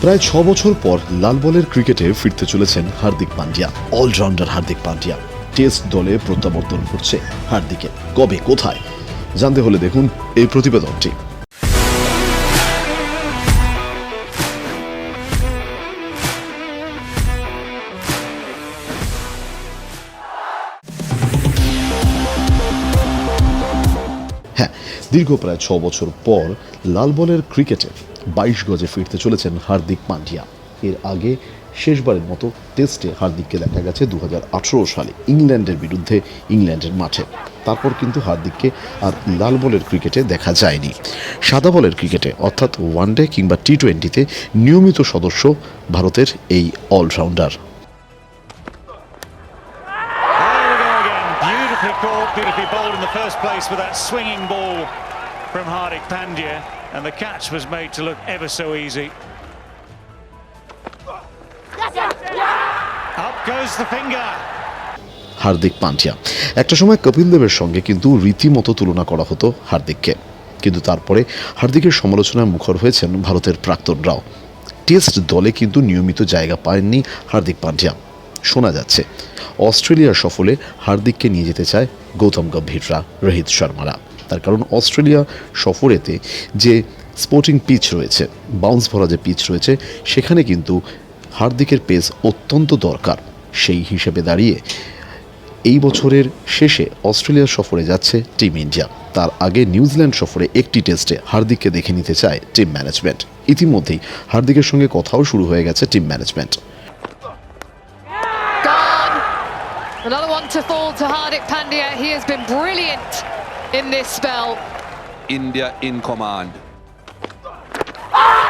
প্রায় ছ বছর পর লাল বলের ক্রিকেটে ফিরতে চলেছেন হার্দিক পান্ডিয়া। অলরাউন্ডার হার্দিক পান্ডিয়া। টেস্ট দলে প্রত্যাবর্তন করছে হার্দিকে। কবে, কোথায়? জানতে হলে দেখুন এই প্রতিবেদনটি। হ্যাঁ দীর্ঘ প্রায় ছ বছর পর লাল বলের ক্রিকেটে বাইশ গজে ফিরতে চলেছেন হার্দিক পান্ডিয়া। এর আগে শেষবারের মতো টেস্টে হার্দিককে দেখা গেছে দু হাজার আঠেরো সালে ইংল্যান্ডের বিরুদ্ধে ইংল্যান্ডের মাঠে। তারপর কিন্তু হার্দিককে আর লাল বলের ক্রিকেটে দেখা যায়নি। সাদা বলের ক্রিকেটে, অর্থাৎ ওয়ানডে কিংবা টি টোয়েন্টিতে নিয়মিত সদস্য ভারতের এই allrounder. Beautifully caught, beautifully bowled in the first place with that swinging ball from Hardik Pandya. And the catch was made to look ever so easy. Up goes the finger. Hardik Pandya একটা সময় কপিল দেবের সঙ্গে কিন্তু রীতিমতো তুলনা করা হতো হার্দিককে কিন্তু তারপরে হার্দিকের সমালোচনায় মুখর হয়েছেন ভারতের প্রাক্তনরাও টেস্ট দলে কিন্তু নিয়মিত জায়গা পাননি হার্দিক পান্ডিয়া শোনা যাচ্ছে অস্ট্রেলিয়া সফলে হার্দিককে নিয়ে যেতে চায় গৌতম গম্ভীররা, রোহিত শর্মারা। তার কারণ অস্ট্রেলিয়া সফরেতে যে স্পোর্টিং পিচ রয়েছে বাউন্স ভরা যে পিচ রয়েছে, সেখানে কিন্তু হার্দিকের পেস অত্যন্ত দরকার। সেই হিসেবে দাঁড়িয়ে এই বছরের শেষে অস্ট্রেলিয়া সফরে যাচ্ছে টিম ইন্ডিয়া। তার আগে নিউজিল্যান্ড সফরে একটি টেস্টে হার্দিককে দেখে নিতে চায় টিম ম্যানেজমেন্ট। ইতিমধ্যেই হার্দিকের সঙ্গে কথাও শুরু হয়ে গেছে team management. Another one to fall to Hardik Pandya. He has been brilliant in this spell. India in command.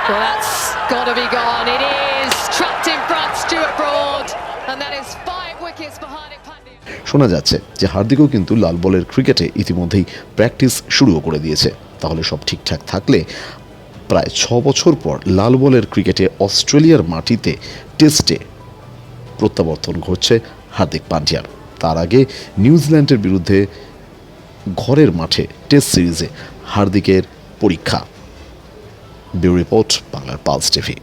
Well, that's got to be gone. It is trapped in front, Stuart Broad, and that is five wickets for Hardik Pandya. শোনা যাচ্ছে যে হার্দিকও কিন্তু লাল বলের ক্রিকেটে ইতিমধ্যেই practice শুরুও করে দিয়েছে তাহলে সব ঠিকঠাক থাকলে প্রায় ছ বছর পর লাল বলের ক্রিকেটে অস্ট্রেলিয়ার মাটিতে টেস্টে প্রত্যাবর্তন ঘটছে হার্দিক পান্ডিয়ার। তার আগে নিউজিল্যান্ডের বিরুদ্ধে ঘরের মাঠে টেস্ট সিরিজে হার্দিকের পরীক্ষা। ব্যুরো রিপোর্ট, বাংলার পালস টিভি।